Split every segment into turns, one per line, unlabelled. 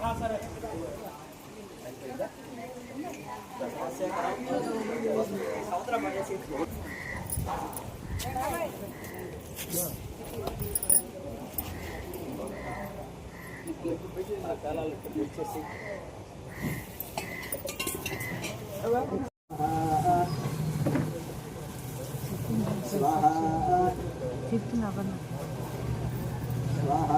Hi కన్నా hi కన్నా స్వాహ స్వాహ స్వాహ.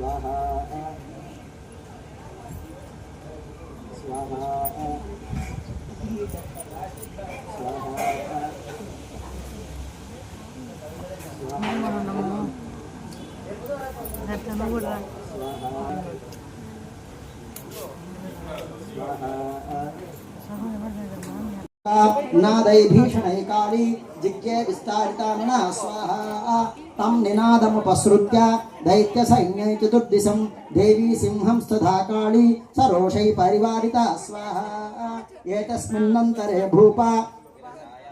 స్వాహ స్వాహ
అట్లా కూడా
నాదై భీషణై కాళీ జిజ్ఞే విస్తారితానన స్వాహ తం నినాదముపసృత్య దైత్య సైన్యై చతుర్దిశం దేవీ సింహం స్తథా కాళీ సరోషై పరివారిత స్వాహ ఏతస్మిన్నంతరే భూప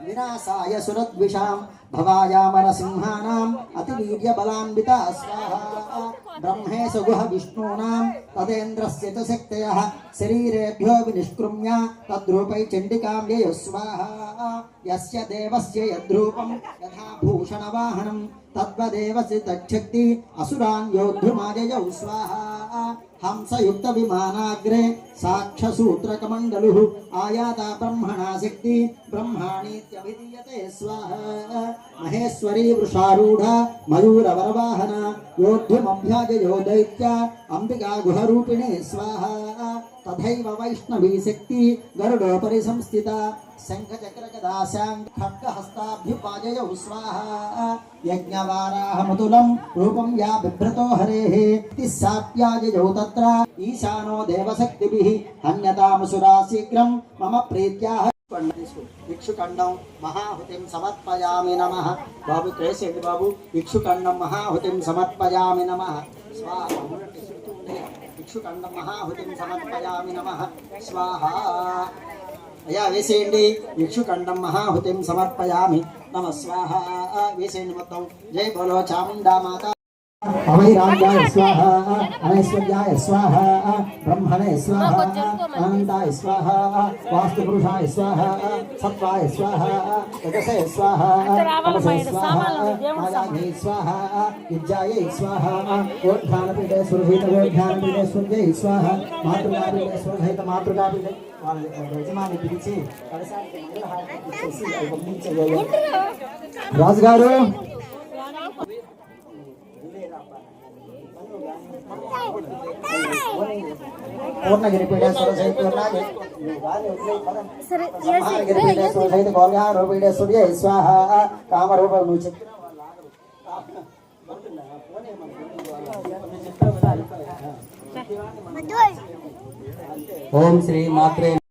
వినాశాయ సురద్విషాం भवायामर सिंहानाम अतिवीर्य बलान्विता स्वाहा। ब्रह्मे सुगुह विष्णुनाम तदेन्द्रस्य च शक्तयः शरीरेभ्यो विनिष्कृम्य तद्रूपै चण्डिकां ययः स्वाहा। यस्य देवस्य यद्रूपं यथा भूषणवाहनं तद्वदेवस्य तच्छक्ति असुरान् योद्धुमाययौ स्वाहा। హంసయుక్త విమానాగ్రే సాక్షసూత్రకమండలు ఆయాత బ్రహ్మణా శక్తి బ్రహ్మాణీత్యభిధీయతే స్వాహ మహేశ్వరీ వృషారూఢ మయూరవరవాహన యోద్ధుమభ్యాజయో దైత్య అంబికా గుహరూపిణే స్వాహ. తథైవ వైష్ణవీ శక్తి గరుడోపరి సంస్థిత శంఖచక్రగదాశాం ఖడ్గహస్తాభ్యుపాజయౌ స్వాహ. యజ్ఞవారాహముతులం రూపం యా బిభ్రతో హరేః తిస్సాప్యాజయౌ తత్ర. ఈశానో దేవశక్తిభిః హన్యతాముసురా శీఘ్రం మమ ప్రీత్యాహ ఇక్షుకండం మహాహుతిం సమర్పయామి నమ. బాబు క్రేసేండి బాబు. ఇక్షుకండం మహాహుతిం సమర్పయామి నమ. స్వాహ ఇక్షుకండం మహాహుతిం సమర్పయామి నమ. స్వాహ. అయ్యా వేసేయండి. ఇక్షుకండం మహాహుతిం సమర్పయామి నమ. స్వాహ. వేసేయండి మొత్తం. జై బోలో చాముండా మాత. అమైరాజ్యాయ స్వాహ అనైశ్వర్యాయ స్వాహ బ్రహ్మణే స్వాహ అనంతాయ స్వాహ వాస్తుపురుషాయ స్వాహ సత్వాయ స్వాహ యజసే స్వాహ తమసే స్వాహ మాయాయే స్వాహ విద్యాయై స్వాహ ఓఢ్యానపీఠే సురహిత ఓఢ్యానపీఠే సూర్యై స్వాహ మాతృకాపీఠే సురహిత మాతృకాపీఠే వాళ్ళ యజమాని పిలిచి కలశానికి సహిత గోల్గారూపీఠేశ్వర్య స్వాహ కామరూప నువ్వు చెప్పిన
ఓం శ్రీ మాత్రే